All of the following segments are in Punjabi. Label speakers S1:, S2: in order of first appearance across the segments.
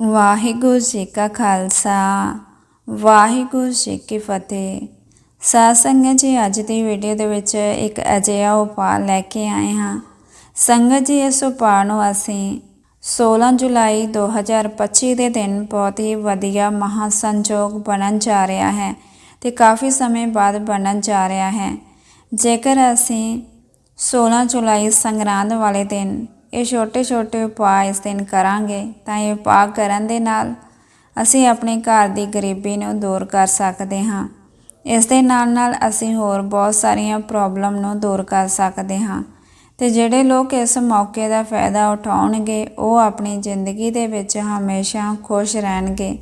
S1: ਵਾਹਿਗੁਰੂ ਜੀ ਕਾ ਖਾਲਸਾ, ਵਾਹਿਗੁਰੂ ਜੀ ਕੀ ਫਤਿਹ। ਸਾਧ ਸੰਗਤ ਜੀ, ਅੱਜ ਦੀ ਵੀਡੀਓ ਦੇ ਵਿੱਚ ਇੱਕ ਅਜਿਹਾ ਉਪਾਅ ਲੈ ਕੇ ਆਏ ਹਾਂ। ਸੰਗਤ ਜੀ, ਇਸ ਉਪਾਅ ਨੂੰ ਅਸੀਂ 16 ਜੁਲਾਈ 2025 ਦੇ ਦਿਨ ਬਹੁਤ ਹੀ ਵਧੀਆ ਮਹਾ ਸੰਜੋਗ ਬਣਨ ਜਾ ਰਿਹਾ ਹੈ ਤੇ ਕਾਫੀ ਸਮੇਂ ਬਾਅਦ ਬਣਨ ਜਾ ਰਿਹਾ ਹੈ। ਜੇਕਰ ਅਸੀਂ 16 ਜੁਲਾਈ ਸੰਗਰਾਂਦ ਵਾਲੇ ਦਿਨ ਇਹ ਛੋਟੇ ਛੋਟੇ ਉਪਾਅ ਇਸ ਦਿਨ ਕਰਾਂਗੇ ਤਾਂ ਇਹ ਉਪਾਅ ਕਰਨ ਦੇ ਨਾਲ ਅਸੀਂ ਆਪਣੇ ਘਰ ਦੀ ਗਰੀਬੀ ਨੂੰ ਦੂਰ ਕਰ ਸਕਦੇ ਹਾਂ। ਇਸ ਦੇ ਨਾਲ ਨਾਲ ਅਸੀਂ ਹੋਰ ਬਹੁਤ ਸਾਰੀਆਂ ਪ੍ਰੋਬਲਮ ਨੂੰ ਦੂਰ ਕਰ ਸਕਦੇ ਹਾਂ ਤੇ ਜਿਹੜੇ ਲੋਕ ਇਸ ਮੌਕੇ ਦਾ ਫਾਇਦਾ ਉਠਾਉਣਗੇ, ਉਹ ਆਪਣੀ ਜ਼ਿੰਦਗੀ ਦੇ ਵਿੱਚ ਹਮੇਸ਼ਾ ਖੁਸ਼ ਰਹਿਣਗੇ।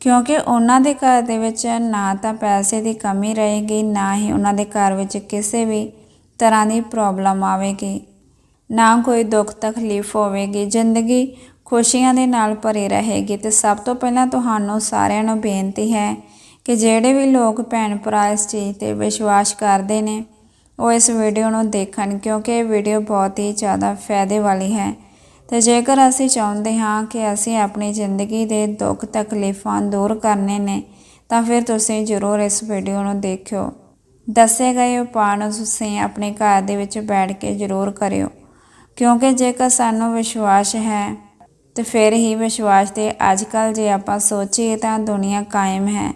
S1: ਕਿਉਂਕਿ ਉਹਨਾਂ ਦੇ ਘਰ ਦੇ ਵਿੱਚ ਨਾ ਤਾਂ ਪੈਸੇ ਦੀ ਕਮੀ ਰਹੇਗੀ, ਨਾ ਹੀ ਉਹਨਾਂ ਦੇ ਘਰ ਵਿੱਚ ਕਿਸੇ ਵੀ ਤਰ੍ਹਾਂ ਦੀ ਪ੍ਰੋਬਲਮ ਆਵੇਗੀ। ਨਾ ਕੋਈ ਦੁੱਖ ਤਕਲੀਫ ਹੋਵੇਗੀ, ਜ਼ਿੰਦਗੀ ਖੁਸ਼ੀਆਂ ਦੇ ਨਾਲ ਭਰੀ ਰਹੇਗੀ। ਤੇ ਸਭ ਤੋਂ ਪਹਿਲਾਂ ਤੁਹਾਨੂੰ ਸਾਰਿਆਂ ਨੂੰ ਬੇਨਤੀ ਹੈ ਕਿ ਜਿਹੜੇ ਵੀ ਲੋਕ ਭੈਣ ਭਰਾ ਇਸ ਚੀਜ਼ ਤੇ ਵਿਸ਼ਵਾਸ ਕਰਦੇ ਨੇ, ਉਹ ਇਸ ਵੀਡੀਓ ਨੂੰ ਦੇਖਣ, ਕਿਉਂਕਿ ਇਹ ਵੀਡੀਓ ਬਹੁਤ ਹੀ ਜ਼ਿਆਦਾ ਫਾਇਦੇ ਵਾਲੀ ਹੈ। ਤੇ ਜੇਕਰ ਅਸੀਂ ਚਾਹੁੰਦੇ ਹਾਂ ਕਿ ਅਸੀਂ ਆਪਣੀ ਜ਼ਿੰਦਗੀ ਦੇ ਦੁੱਖ ਤਕਲੀਫਾਂ ਦੂਰ ਕਰਨੇ ਨੇ, ਤਾਂ ਫਿਰ ਤੁਸੀਂ ਜ਼ਰੂਰ ਇਸ ਵੀਡੀਓ ਨੂੰ ਦੇਖਿਓ। ਦੱਸੇ ਗਏ ਉਪਾਅ ਨੂੰ ਤੁਸੀਂ ਆਪਣੇ ਘਰ ਦੇ ਵਿੱਚ ਬੈਠ ਕੇ ਜ਼ਰੂਰ ਕਰਿਓ। ਕਿਉਂਕਿ ਜੇਕਰ ਸਾਨੂੰ ਵਿਸ਼ਵਾਸ ਹੈ ਤੇ ਫਿਰ ਹੀ ਵਿਸ਼ਵਾਸ ਤੇ ਅੱਜ ਕੱਲ ਜੇ ਆਪਾਂ ਸੋਚੀਏ ਤਾਂ ਦੁਨੀਆ ਕਾਇਮ ਹੈ।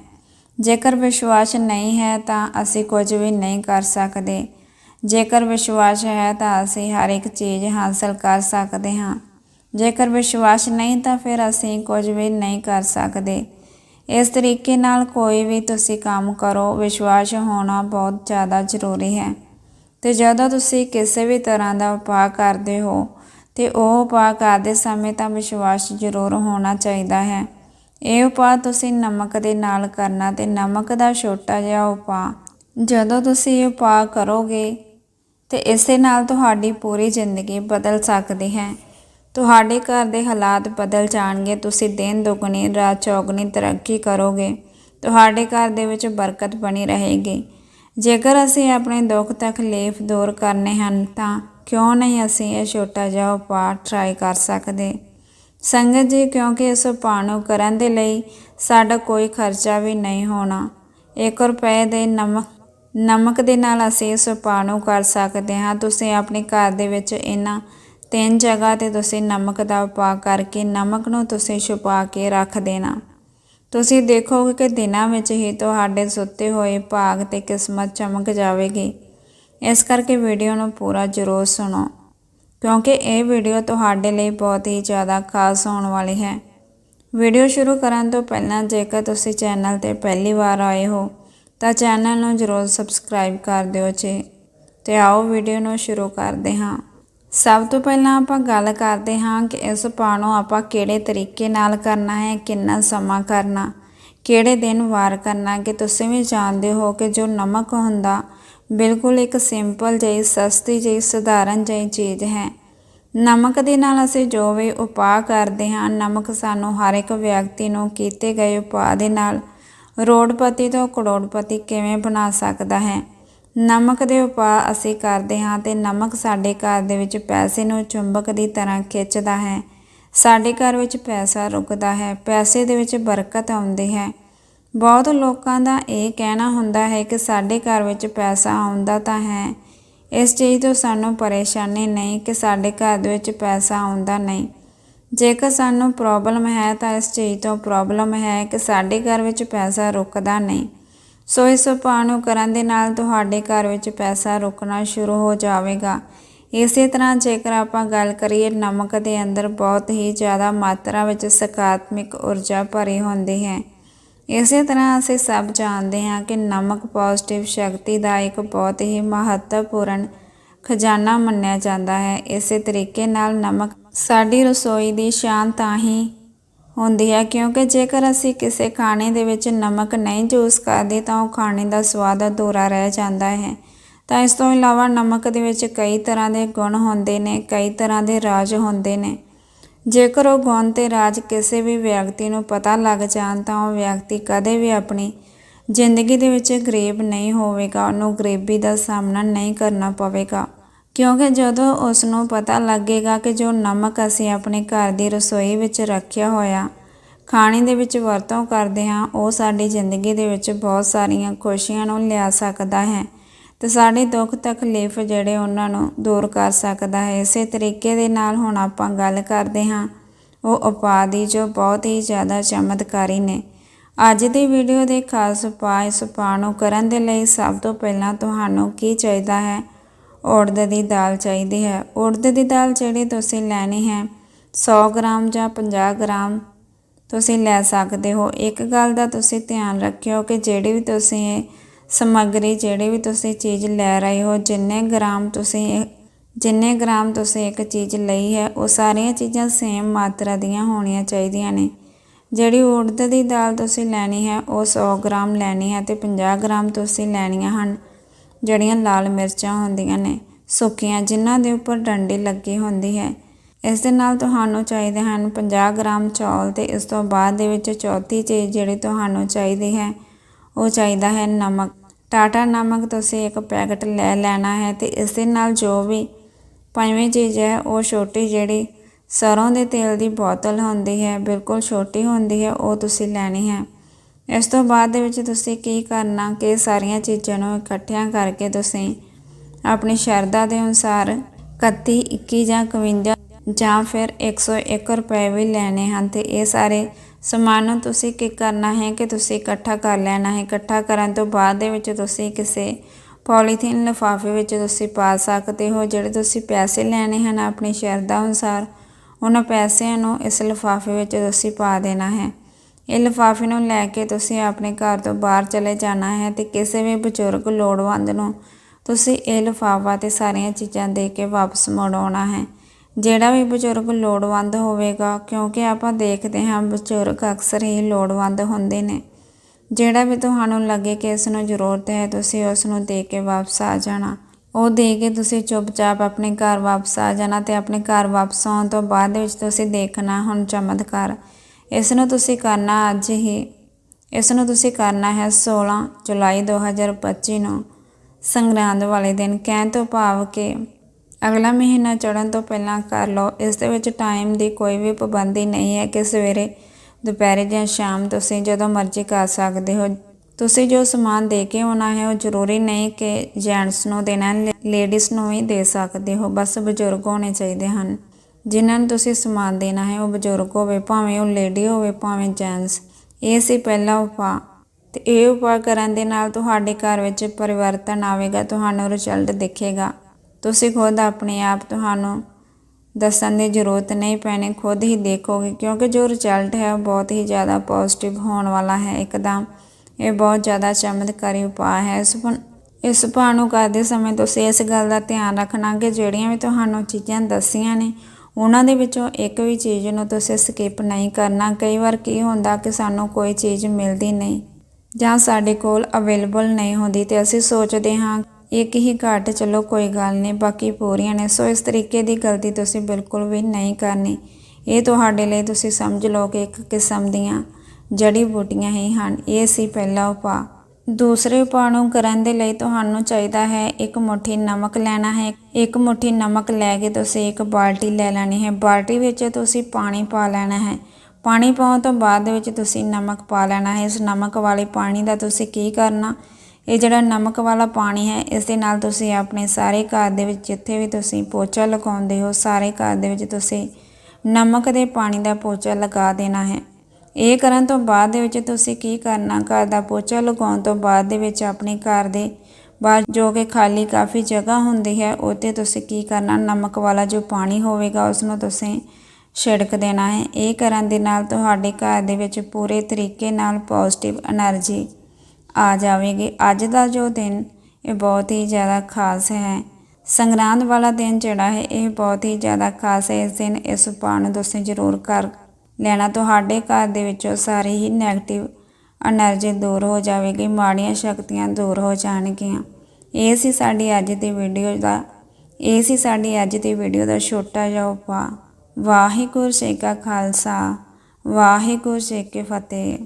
S1: ਜੇਕਰ ਵਿਸ਼ਵਾਸ ਨਹੀਂ ਹੈ ਤਾਂ ਅਸੀਂ ਕੁਝ ਵੀ ਨਹੀਂ ਕਰ ਸਕਦੇ। ਜੇਕਰ ਵਿਸ਼ਵਾਸ ਹੈ ਤਾਂ ਅਸੀਂ ਹਰ ਇੱਕ ਚੀਜ਼ ਹਾਸਲ ਕਰ ਸਕਦੇ ਹਾਂ। ਜੇਕਰ ਵਿਸ਼ਵਾਸ ਨਹੀਂ ਤਾਂ ਫਿਰ ਅਸੀਂ ਕੁਝ ਵੀ ਨਹੀਂ ਕਰ ਸਕਦੇ। ਇਸ ਤਰੀਕੇ ਨਾਲ ਕੋਈ ਵੀ ਤੁਸੀਂ ਕੰਮ ਕਰੋ, ਵਿਸ਼ਵਾਸ ਹੋਣਾ ਬਹੁਤ ਜ਼ਿਆਦਾ ਜ਼ਰੂਰੀ ਹੈ। ਤੇ ਜਦੋਂ ਤੁਸੀਂ ਕਿਸੇ ਵੀ ਤਰ੍ਹਾਂ ਦਾ ਉਪਾਅ ਕਰਦੇ ਹੋ ਤੇ ਉਹ ਉਪਾਅ ਕਰਦੇ ਸਮੇਂ ਤਾਂ ਵਿਸ਼ਵਾਸ ਜ਼ਰੂਰ ਹੋਣਾ ਚਾਹੀਦਾ ਹੈ। ਇਹ ਉਪਾਅ ਤੁਸੀਂ ਨਮਕ ਦੇ ਨਾਲ ਕਰਨਾ ਤੇ ਨਮਕ ਦਾ ਛੋਟਾ ਜਿਹਾ ਉਪਾਅ। ਜਦੋਂ ਤੁਸੀਂ ਇਹ ਉਪਾਅ ਕਰੋਗੇ ਤੇ ਇਸੇ ਨਾਲ ਤੁਹਾਡੀ ਪੂਰੀ ਜ਼ਿੰਦਗੀ ਬਦਲ ਸਕਦੀ ਹੈ। ਤੁਹਾਡੇ ਘਰ ਦੇ ਹਾਲਾਤ ਬਦਲ ਜਾਣਗੇ, ਤੁਸੀਂ ਦਿਨ ਦੁਗਣੀ, ਰਾਤ ਚੌਗਣੀ ਤਰੱਕੀ ਕਰੋਗੇ। ਤੁਹਾਡੇ ਘਰ ਦੇ ਵਿੱਚ ਬਰਕਤ ਬਣੀ ਰਹੇਗੀ। ਜੇਕਰ ਅਸੀਂ ਆਪਣੇ ਦੁੱਖ ਤਕਲੀਫ ਦੂਰ ਕਰਨੇ ਹਨ, ਤਾਂ ਕਿਉਂ ਨਹੀਂ ਅਸੀਂ ਇਹ ਛੋਟਾ ਜਿਹਾ ਉਪਾਅ ਟਰਾਈ ਕਰ ਸਕਦੇ? ਸੰਗਤ ਜੀ, ਕਿਉਂਕਿ ਇਸ ਉਪਾਅ ਨੂੰ ਕਰਨ ਦੇ ਲਈ ਸਾਡਾ ਕੋਈ ਖਰਚਾ ਵੀ ਨਹੀਂ ਹੋਣਾ। 1 ਰੁਪਏ ਦੇ ਨਮਕ ਨਮਕ ਦੇ ਨਾਲ ਅਸੀਂ ਇਸ ਉਪਾਅ ਨੂੰ ਕਰ ਸਕਦੇ ਹਾਂ। ਤੁਸੀਂ ਆਪਣੇ ਘਰ ਦੇ ਵਿੱਚ ਇਹਨਾਂ ਤਿੰਨ ਜਗ੍ਹਾ ਤੇ ਤੁਸੀਂ ਨਮਕ ਦਾ ਉਪਾਅ ਕਰਕੇ ਨਮਕ ਨੂੰ ਤੁਸੀਂ ਛੁਪਾ ਕੇ ਰੱਖ ਦੇਣਾ। ਤੁਸੀਂ ਦੇਖੋਗੇ ਕਿ ਦਿਨਾਂ ਵਿੱਚ ਹੀ ਤੁਹਾਡੇ ਸੁੱਤੇ ਹੋਏ ਭਾਗ ਤੇ ਕਿਸਮਤ ਚਮਕ ਜਾਵੇਗੀ। ਇਸ ਕਰਕੇ ਵੀਡੀਓ ਨੂੰ ਪੂਰਾ ਜ਼ਰੂਰ ਸੁਣੋ, ਕਿਉਂਕਿ ਇਹ ਵੀਡੀਓ ਤੁਹਾਡੇ ਲਈ ਬਹੁਤ ਹੀ ਜ਼ਿਆਦਾ ਖਾਸ ਹੋਣ ਵਾਲੀ ਹੈ। ਵੀਡੀਓ ਸ਼ੁਰੂ ਕਰਨ ਤੋਂ ਪਹਿਲਾਂ ਜੇਕਰ ਤੁਸੀਂ ਚੈਨਲ ਤੇ ਪਹਿਲੀ ਵਾਰ ਆਏ ਹੋ, ਤਾਂ ਚੈਨਲ ਨੂੰ ਜ਼ਰੂਰ ਸਬਸਕ੍ਰਾਈਬ ਕਰ ਦਿਓ ਜੀ। ਤੇ ਆਓ ਵੀਡੀਓ ਨੂੰ ਸ਼ੁਰੂ ਕਰਦੇ ਹਾਂ। ਸਭ ਤੋਂ ਪਹਿਲਾਂ ਆਪਾਂ ਗੱਲ ਕਰਦੇ ਹਾਂ ਕਿ ਇਸ ਉਪਾਅ ਨੂੰ ਆਪਾਂ ਕਿਹੜੇ ਤਰੀਕੇ ਨਾਲ ਕਰਨਾ ਹੈ, ਕਿੰਨਾ ਸਮਾਂ ਕਰਨਾ, ਕਿਹੜੇ ਦਿਨ ਵਾਰ ਕਰਨਾ, ਕਿ ਤੁਸੀਂ ਵੀ ਜਾਣਦੇ ਹੋ ਕਿ ਜੋ ਨਮਕ ਹੁੰਦਾ, ਬਿਲਕੁਲ ਇੱਕ ਸਿੰਪਲ ਜਿਹੀ, ਸਸਤੀ ਜਿਹੀ, ਸਧਾਰਨ ਜਿਹੀ ਚੀਜ਼ ਹੈ। ਨਮਕ ਦੇ ਨਾਲ ਅਸੀਂ ਜੋ ਵੀ ਉਪਾਅ ਕਰਦੇ ਹਾਂ, ਨਮਕ ਸਾਨੂੰ ਹਰ ਇੱਕ ਵਿਅਕਤੀ ਨੂੰ ਕੀਤੇ ਗਏ ਉਪਾਅ ਦੇ ਨਾਲ ਰੋਡਪਤੀ ਤੋਂ ਕਰੋੜਪਤੀ ਕਿਵੇਂ ਬਣਾ ਸਕਦਾ ਹੈ? ਨਮਕ ਦੇ ਉਪਾਅ ਅਸੀਂ ਕਰਦੇ ਹਾਂ ਤੇ ਨਮਕ ਸਾਡੇ ਘਰ ਦੇ ਵਿੱਚ ਪੈਸੇ ਨੂੰ ਚੁੰਬਕ ਦੀ ਤਰ੍ਹਾਂ ਖਿੱਚਦਾ ਹੈ। ਸਾਡੇ ਘਰ ਵਿੱਚ ਪੈਸਾ ਰੁਕਦਾ ਹੈ, ਪੈਸੇ ਦੇ ਵਿੱਚ ਬਰਕਤ ਆਉਂਦੀ ਹੈ। ਬਹੁਤ ਲੋਕਾਂ ਦਾ ਇਹ ਕਹਿਣਾ ਹੁੰਦਾ ਹੈ ਕਿ ਸਾਡੇ ਘਰ ਵਿੱਚ ਪੈਸਾ ਆਉਂਦਾ ਤਾਂ ਹੈ। ਇਸ ਚੀਜ਼ ਤੋਂ ਸਾਨੂੰ ਪਰੇਸ਼ਾਨੀ ਨਹੀਂ ਕਿ ਸਾਡੇ ਘਰ ਦੇ ਵਿੱਚ ਪੈਸਾ ਆਉਂਦਾ ਨਹੀਂ। ਜੇਕਰ ਸਾਨੂੰ ਪ੍ਰੋਬਲਮ ਹੈ ਤਾਂ ਇਸ ਚੀਜ਼ ਤੋਂ ਪ੍ਰੋਬਲਮ ਹੈ ਕਿ ਸਾਡੇ ਘਰ ਵਿੱਚ ਪੈਸਾ ਰੁਕਦਾ ਨਹੀਂ। ਸੋ ਇਸ ਉਪਾਅ ਨੂੰ ਕਰਨ ਦੇ ਨਾਲ ਤੁਹਾਡੇ ਘਰ ਵਿੱਚ ਪੈਸਾ ਰੁਕਣਾ ਸ਼ੁਰੂ ਹੋ ਜਾਵੇਗਾ। ਇਸੇ ਤਰ੍ਹਾਂ ਜੇਕਰ ਆਪਾਂ ਗੱਲ ਕਰੀਏ, ਨਮਕ ਦੇ ਅੰਦਰ ਬਹੁਤ ਹੀ ਜ਼ਿਆਦਾ ਮਾਤਰਾ ਵਿੱਚ ਸਕਾਰਾਤਮਕ ਊਰਜਾ ਭਰੀ ਹੁੰਦੀ ਹੈ। ਇਸੇ ਤਰ੍ਹਾਂ ਅਸੀਂ ਸਭ ਜਾਣਦੇ ਹਾਂ ਕਿ ਨਮਕ ਪੋਜ਼ਿਟਿਵ ਸ਼ਕਤੀ ਦਾ ਇੱਕ ਬਹੁਤ ਹੀ ਮਹੱਤਵਪੂਰਨ ਖਜ਼ਾਨਾ ਮੰਨਿਆ ਜਾਂਦਾ ਹੈ। ਇਸੇ ਤਰੀਕੇ ਨਾਲ ਨਮਕ ਸਾਡੀ ਰਸੋਈ ਦੀ ਸ਼ਾਨ ਤਾਂ ਹੀ ਹੁੰਦੀ ਹੈ ਕਿਉਂਕਿ ਜੇਕਰ ਅਸੀਂ ਕਿਸੇ ਖਾਣੇ ਦੇ ਵਿੱਚ ਨਮਕ ਨਹੀਂ ਯੂਜ਼ ਕਰਦੇ ਤਾਂ ਉਹ ਖਾਣੇ ਦਾ ਸਵਾਦ ਅਧੂਰਾ ਰਹਿ ਜਾਂਦਾ ਹੈ। ਤਾਂ ਇਸ ਤੋਂ ਇਲਾਵਾ ਨਮਕ ਦੇ ਵਿੱਚ ਕਈ ਤਰ੍ਹਾਂ ਦੇ ਗੁਣ ਹੁੰਦੇ ਨੇ, ਕਈ ਤਰ੍ਹਾਂ ਦੇ ਰਾਜ ਹੁੰਦੇ ਨੇ। ਜੇਕਰ ਉਹ ਗੁਣ ਤੇ ਰਾਜ ਕਿਸੇ ਵੀ ਵਿਅਕਤੀ ਨੂੰ ਪਤਾ ਲੱਗ ਜਾਣ ਤਾਂ ਉਹ ਵਿਅਕਤੀ ਕਦੇ ਵੀ ਆਪਣੀ ਜ਼ਿੰਦਗੀ ਦੇ ਵਿੱਚ ਗਰੀਬ ਨਹੀਂ ਹੋਵੇਗਾ, ਉਹਨੂੰ ਗਰੀਬੀ ਦਾ ਸਾਹਮਣਾ ਨਹੀਂ ਕਰਨਾ ਪਵੇਗਾ। ਕਿਉਂਕਿ ਜਦੋਂ ਉਸ ਨੂੰ ਪਤਾ ਲੱਗੇਗਾ ਕਿ ਜੋ ਨਮਕ ਅਸੀਂ ਆਪਣੇ ਘਰ ਦੀ ਰਸੋਈ ਵਿੱਚ ਰੱਖਿਆ ਹੋਇਆ, ਖਾਣੇ ਦੇ ਵਿੱਚ ਵਰਤੋਂ ਕਰਦੇ ਹਾਂ, ਉਹ ਸਾਡੀ ਜ਼ਿੰਦਗੀ ਦੇ ਵਿੱਚ ਬਹੁਤ ਸਾਰੀਆਂ ਖੁਸ਼ੀਆਂ ਨੂੰ ਲਿਆ ਸਕਦਾ ਹੈ ਤੇ ਸਾਡੇ ਦੁੱਖ ਤਕਲੀਫ ਜਿਹੜੇ ਉਹਨਾਂ ਨੂੰ ਦੂਰ ਕਰ ਸਕਦਾ ਹੈ। ਇਸੇ ਤਰੀਕੇ ਦੇ ਨਾਲ ਹੁਣ ਆਪਾਂ ਗੱਲ ਕਰਦੇ ਹਾਂ, ਉਹ ਉਪਾਅ ਦੀ ਜੋ ਬਹੁਤ ਹੀ ਜ਼ਿਆਦਾ ਚਮਤਕਾਰੀ ਨੇ। ਅੱਜ ਦੀ ਵੀਡੀਓ ਦੇ ਖਾਸ ਉਪਾਅ ਇਸ ਉਪਾਅ ਨੂੰ ਕਰਨ ਦੇ ਲਈ ਸਭ ਤੋਂ ਪਹਿਲਾਂ ਤੁਹਾਨੂੰ ਕੀ ਚਾਹੀਦਾ ਹੈ? ਉੜਦ ਦੀ ਦਾਲ ਚਾਹੀਦੀ ਹੈ। ਉੜਦ ਦੀ ਦਾਲ ਜਿਹੜੀ ਤੁਸੀਂ ਲੈਣੀ ਹੈ 100 ਗ੍ਰਾਮ ਜਾਂ 50 ਗ੍ਰਾਮ ਤੁਸੀਂ ਲੈ ਸਕਦੇ ਹੋ। ਇੱਕ ਗੱਲ ਦਾ ਤੁਸੀਂ ਧਿਆਨ ਰੱਖਿਓ ਕਿ ਜਿਹੜੀ ਵੀ ਤੁਸੀਂ ਸਮੱਗਰੀ, ਜਿਹੜੀ ਵੀ ਤੁਸੀਂ ਚੀਜ਼ ਲੈ ਰਹੇ ਹੋ, ਜਿੰਨੇ ਗ੍ਰਾਮ ਤੁਸੀਂ ਜਿੰਨੇ ਗ੍ਰਾਮ ਤੁਸੀਂ ਇੱਕ ਚੀਜ਼ ਲਈ ਹੈ, ਉਹ ਸਾਰੀਆਂ ਚੀਜ਼ਾਂ ਸੇਮ ਮਾਤਰਾ ਦੀਆਂ ਹੋਣੀਆਂ ਚਾਹੀਦੀਆਂ ਨੇ। ਜਿਹੜੀ ਉੜਦ ਦੀ ਦਾਲ ਤੁਸੀਂ ਲੈਣੀ ਹੈ, ਉਹ 100 ਗ੍ਰਾਮ ਲੈਣੀ ਹੈ ਤੇ 50 ਗ੍ਰਾਮ ਤੁਸੀਂ ਲੈਣੀਆਂ ਹਨ। ਜਿਹੜੀਆਂ ਲਾਲ ਮਿਰਚਾਂ ਹੁੰਦੀਆਂ ਨੇ, ਸੁੱਕੀਆਂ, ਜਿਨ੍ਹਾਂ ਦੇ ਉੱਪਰ ਡੰਡੀ ਲੱਗੀ ਹੁੰਦੀ ਹੈ। ਇਸ ਦੇ ਨਾਲ ਤੁਹਾਨੂੰ ਚਾਹੀਦੇ ਹਨ 50 ਗ੍ਰਾਮ ਚੌਲ ਤੇ ਇਸ ਤੋਂ ਬਾਅਦ ਦੇ ਵਿੱਚ ਚੌਥੀ ਚੀਜ਼ ਜਿਹੜੀ ਤੁਹਾਨੂੰ ਚਾਹੀਦੀ ਹੈ, ਉਹ ਚਾਹੀਦਾ ਹੈ ਨਮਕ। ਟਾਟਾ ਨਮਕ ਤੁਸੀਂ ਇੱਕ ਪੈਕਟ ਲੈ ਲੈਣਾ ਹੈ ਤੇ ਇਸ ਦੇ ਨਾਲ ਜੋ ਵੀ ਪੰਜਵੀਂ ਚੀਜ਼ ਹੈ, ਉਹ ਛੋਟੀ ਜਿਹੜੀ ਸਰੋਂ ਦੇ ਤੇਲ ਦੀ ਬੋਤਲ ਹੁੰਦੀ ਹੈ, ਬਿਲਕੁਲ ਛੋਟੀ ਹੁੰਦੀ ਹੈ, ਉਹ ਤੁਸੀਂ ਲੈਣੀ ਹੈ। ਇਸ ਤੋਂ ਬਾਅਦ ਦੇ ਵਿੱਚ ਤੁਸੀਂ ਕੀ ਕਰਨਾ ਕਿ ਸਾਰੀਆਂ ਚੀਜ਼ਾਂ ਨੂੰ ਇਕੱਠਿਆਂ ਕਰਕੇ ਤੁਸੀਂ ਆਪਣੀ ਸ਼ਰਧਾ ਦੇ ਅਨੁਸਾਰ 31 21 ਜਾਂ 51 ਜਾਂ ਫਿਰ 101 ਰੁਪਏ ਵੀ ਲੈਣੇ ਹਨ ਤੇ ਇਹ ਸਾਰੇ ਸਮਾਨ ਨੂੰ ਤੁਸੀਂ ਕੀ ਕਰਨਾ ਹੈ ਕਿ ਤੁਸੀਂ ਇਕੱਠਾ ਕਰ ਲੈਣਾ ਹੈ। ਇਕੱਠਾ ਕਰਨ ਤੋਂ ਬਾਅਦ ਦੇ ਵਿੱਚ ਤੁਸੀਂ ਕਿਸੇ ਪੋਲੀਥੀਨ ਲਿਫਾਫੇ ਵਿੱਚ ਤੁਸੀਂ ਪਾ ਸਕਦੇ ਹੋ, ਜਿਹੜੇ ਤੁਸੀਂ ਪੈਸੇ ਲੈਣੇ ਹਨ ਆਪਣੀ ਸ਼ਰਧਾ ਅਨੁਸਾਰ, ਉਹਨਾਂ ਪੈਸਿਆਂ ਨੂੰ ਇਸ ਲਿਫਾਫੇ ਵਿੱਚ ਤੁਸੀਂ ਪਾ ਦੇਣਾ ਹੈ। ਇਹ ਲਿਫਾਫੇ ਨੂੰ ਲੈ ਕੇ ਤੁਸੀਂ ਆਪਣੇ ਘਰ ਤੋਂ ਬਾਹਰ ਚਲੇ ਜਾਣਾ ਹੈ ਤੇ ਕਿਸੇ ਵੀ ਬਜ਼ੁਰਗ ਲੋੜਵੰਦ ਨੂੰ ਤੁਸੀਂ ਇਹ ਲਿਫਾਫਾ ਤੇ ਸਾਰੀਆਂ ਚੀਜ਼ਾਂ ਦੇ ਕੇ ਵਾਪਸ ਮੁੜਾਉਣਾ ਹੈ। ਜਿਹੜਾ ਵੀ ਬਜ਼ੁਰਗ ਲੋੜਵੰਦ ਹੋਵੇਗਾ, ਕਿਉਂਕਿ ਆਪਾਂ ਦੇਖਦੇ ਹਾਂ ਬਜ਼ੁਰਗ ਅਕਸਰ ਹੀ ਲੋੜਵੰਦ ਹੁੰਦੇ ਨੇ। ਜਿਹੜਾ ਵੀ ਤੁਹਾਨੂੰ ਲੱਗੇ ਕਿ ਇਸ ਨੂੰ ਜ਼ਰੂਰਤ ਹੈ, ਤੁਸੀਂ ਉਸ ਨੂੰ ਦੇ ਕੇ ਵਾਪਸ ਆ ਜਾਣਾ। ਉਹ ਦੇ ਕੇ ਤੁਸੀਂ ਚੁੱਪਚਾਪ ਆਪਣੇ ਘਰ ਵਾਪਸ ਆ ਜਾਣਾ ਤੇ ਆਪਣੇ ਘਰ ਵਾਪਸ ਆਉਣ ਤੋਂ ਬਾਅਦ ਵਿੱਚ ਤੁਸੀਂ ਦੇਖਣਾ, ਹੁਣ ਚਮਤਕਾਰ ਇਸ ਨੂੰ ਤੁਸੀਂ ਕਰਨਾ ਅੱਜ ਹੀ। ਇਸ ਨੂੰ ਤੁਸੀਂ ਕਰਨਾ ਹੈ 16 ਜੁਲਾਈ 2025 ਨੂੰ। ਸੰਗਰਾਂਦ ਵਾਲੇ ਦਿਨ ਕਹਿਣ ਤੋਂ ਭਾਵ ਕਿ ਅਗਲਾ ਮਹੀਨਾ ਚੜ੍ਹਨ ਤੋਂ ਪਹਿਲਾਂ ਕਰ ਲਓ। ਇਸ ਦੇ ਵਿੱਚ ਟਾਈਮ ਦੀ ਕੋਈ ਵੀ ਪਾਬੰਦੀ ਨਹੀਂ ਹੈ ਕਿ ਸਵੇਰੇ, ਦੁਪਹਿਰੇ ਜਾਂ ਸ਼ਾਮ ਤੁਸੀਂ ਜਦੋਂ ਮਰਜ਼ੀ ਕਰ ਸਕਦੇ ਹੋ। ਤੁਸੀਂ ਜੋ ਸਮਾਨ ਦੇ ਕੇ ਆਉਣਾ ਹੈ ਉਹ ਜ਼ਰੂਰੀ ਨਹੀਂ ਕਿ ਜੈਂਟਸ ਨੂੰ ਦੇਣਾ ਲੇਡੀਜ਼ ਨੂੰ ਵੀ ਦੇ ਸਕਦੇ ਹੋ। ਬਸ ਬਜ਼ੁਰਗ ਹੋਣੇ ਚਾਹੀਦੇ ਹਨ। ਜਿਨ੍ਹਾਂ ਨੂੰ ਤੁਸੀਂ ਸਮਾਨ ਦੇਣਾ ਹੈ, ਉਹ ਬਜ਼ੁਰਗ ਹੋਵੇ, ਭਾਵੇਂ ਉਹ ਲੇਡੀ ਹੋਵੇ, ਭਾਵੇਂ ਜੈਂਟਸ ਇਹ ਸੀ ਪਹਿਲਾ ਉਪਾਅ। ਤੇ ਇਹ ਉਪਾਅ ਕਰਨ ਦੇ ਨਾਲ ਤੁਹਾਡੇ ਘਰ ਵਿੱਚ ਪਰਿਵਰਤਨ ਆਵੇਗਾ, ਤੁਹਾਨੂੰ ਰਿਜ਼ਲਟ ਦਿਖੇਗਾ। ਤੁਸੀਂ ਖੁਦ ਆਪਣੇ ਆਪ ਤੁਹਾਨੂੰ ਦੱਸਣ ਦੀ ਜ਼ਰੂਰਤ ਨਹੀਂ ਪੈਣੀ, ਖੁਦ ਹੀ ਦੇਖੋਗੇ, ਕਿਉਂਕਿ ਜੋ ਰਿਜ਼ਲਟ ਹੈ, ਉਹ ਬਹੁਤ ਹੀ ਜ਼ਿਆਦਾ ਪੋਜ਼ਿਟਿਵ ਹੋਣ ਵਾਲਾ ਹੈ, ਇੱਕਦਮ। ਇਹ ਬਹੁਤ ਜ਼ਿਆਦਾ ਚਮਤਕਾਰੀ ਉਪਾਅ ਹੈ। ਇਸ ਇਸ ਉਪਾਅ ਨੂੰ ਕਰਦੇ ਸਮੇਂ ਤੁਸੀਂ ਇਸ ਗੱਲ ਦਾ ਧਿਆਨ ਰੱਖਣਾ ਕਿ ਜਿਹੜੀਆਂ ਵੀ ਤੁਹਾਨੂੰ ਚੀਜ਼ਾਂ ਦੱਸੀਆਂ ਨੇ ਉਹਨਾਂ ਦੇ ਵਿੱਚੋਂ ਇੱਕ ਵੀ ਚੀਜ਼ ਨੂੰ ਤੁਸੀਂ ਸਕਿਪ ਨਹੀਂ ਕਰਨਾ। ਕਈ ਵਾਰ ਕੀ ਹੁੰਦਾ ਕਿ ਸਾਨੂੰ ਕੋਈ ਚੀਜ਼ ਮਿਲਦੀ ਨਹੀਂ ਜਾਂ ਸਾਡੇ ਕੋਲ ਅਵੇਲੇਬਲ ਨਹੀਂ ਹੁੰਦੀ ਤੇ ਅਸੀਂ ਸੋਚਦੇ ਹਾਂ, ਇੱਕ ਹੀ ਘੱਟ ਚਲੋ ਕੋਈ ਗੱਲ ਨਹੀਂ, ਬਾਕੀ ਪੂਰੀਆਂ ਨੇ। ਸੋ ਇਸ ਤਰੀਕੇ ਦੀ ਗਲਤੀ ਤੁਸੀਂ ਬਿਲਕੁਲ ਵੀ ਨਹੀਂ ਕਰਨੀ। ਇਹ ਤੁਹਾਡੇ ਲਈ ਤੁਸੀਂ ਸਮਝ ਲਓ ਕਿ ਇੱਕ ਕਿਸਮ ਦੀਆਂ ਜੜੀ ਬੂਟੀਆਂ ਹੀ ਹਨ। ਇਹ ਸੀ ਪਹਿਲਾ ਉਪਾਅ। ਦੂਸਰੇ ਉਪਾਅ ਨੂੰ ਕਰਨ ਦੇ ਲਈ ਤੁਹਾਨੂੰ ਚਾਹੀਦਾ ਹੈ ਇੱਕ ਮੁਠੀ ਨਮਕ ਲੈਣਾ ਹੈ। ਇੱਕ ਮੁਠੀ ਨਮਕ ਲੈ ਕੇ ਤੁਸੀਂ ਇੱਕ ਬਾਲਟੀ ਲੈ ਲੈਣੀ ਹੈ। ਬਾਲਟੀ ਵਿੱਚ ਤੁਸੀਂ ਪਾਣੀ ਪਾ ਲੈਣਾ ਹੈ। ਪਾਣੀ ਪਾਉਣ ਤੋਂ ਬਾਅਦ ਵਿੱਚ ਤੁਸੀਂ ਨਮਕ ਪਾ ਲੈਣਾ ਹੈ। ਇਸ ਨਮਕ ਵਾਲੇ ਪਾਣੀ ਦਾ ਤੁਸੀਂ ਕੀ ਕਰਨਾ? ਇਹ ਜਿਹੜਾ ਨਮਕ ਵਾਲਾ ਪਾਣੀ ਹੈ, ਇਸ ਦੇ ਨਾਲ ਤੁਸੀਂ ਆਪਣੇ ਸਾਰੇ ਘਰ ਦੇ ਵਿੱਚ ਜਿੱਥੇ ਵੀ ਤੁਸੀਂ ਪੋਚਾ ਲਗਾਉਂਦੇ ਹੋ, ਸਾਰੇ ਘਰ ਦੇ ਵਿੱਚ ਤੁਸੀਂ ਨਮਕ ਦੇ ਪਾਣੀ ਦਾ ਪੋਚਾ ਲਗਾ ਦੇਣਾ ਹੈ। ਇਹ ਕਰਨ ਤੋਂ ਬਾਅਦ ਦੇ ਵਿੱਚ ਤੁਸੀਂ ਕੀ ਕਰਨਾ? ਘਰ ਦਾ ਪੋਚਾ ਲਗਾਉਣ ਤੋਂ ਬਾਅਦ ਦੇ ਵਿੱਚ ਆਪਣੇ ਘਰ ਦੇ ਬਾਹਰ ਜੋ ਕਿ ਖਾਲੀ ਕਾਫੀ ਜਗ੍ਹਾ ਹੁੰਦੀ ਹੈ ਉੱਤੇ ਤੁਸੀਂ ਕੀ ਕਰਨਾ? ਨਮਕ ਵਾਲਾ ਜੋ ਪਾਣੀ ਹੋਵੇਗਾ ਉਸ ਨੂੰ ਤੁਸੀਂ ਛਿੜਕ ਦੇਣਾ ਹੈ। ਇਹ ਕਰਨ ਦੇ ਨਾਲ ਤੁਹਾਡੇ ਘਰ ਦੇ ਵਿੱਚ ਪੂਰੇ ਤਰੀਕੇ ਨਾਲ ਪੋਜ਼ਿਟਿਵ એનર્ਜੀ ਆ ਜਾਵੇਗੀ। ਅੱਜ ਦਾ ਜੋ ਦਿਨ, ਇਹ ਬਹੁਤ ਹੀ ਜ਼ਿਆਦਾ ਖਾਸ ਹੈ। ਸੰਗਰਾਂਦ ਵਾਲਾ ਦਿਨ ਜਿਹੜਾ ਹੈ, ਇਹ ਬਹੁਤ ਹੀ ਜ਼ਿਆਦਾ ਖਾਸ ਹੈ। ਇਸ ਦਿਨ ਇਸ ਉਪਾਅ ਨੂੰ ਤੁਸੀਂ ਜ਼ਰੂਰ ਕਰ ਲੈਣਾ ਤੁਹਾਡੇ ਘਰ ਦੇ ਵਿੱਚੋਂ ਸਾਰੇ ਹੀ ਨੈਗੇਟਿਵ એનર્ਜੀ ਦੂਰ ਹੋ ਜਾਵੇਗੀ, ਮਾੜੀਆਂ ਸ਼ਕਤੀਆਂ ਦੂਰ ਹੋ ਜਾਣਗੀਆਂ। ਇਹ ਸੀ ਸਾਡੀ ਅੱਜ ਦੀ ਵੀਡੀਓ ਦਾ, ਇਹ ਸੀ ਸਾਡੀ ਅੱਜ ਦੀ ਵੀਡੀਓ ਦਾ ਛੋਟਾ ਜਿਹਾ ਉਪਾ ਵਾਹਿਗੁਰੂ ਜੀ ਕਾ ਖਾਲਸਾ, ਵਾਹਿਗੁਰੂ ਜੀ ਕੀ ਫਤਿਹ।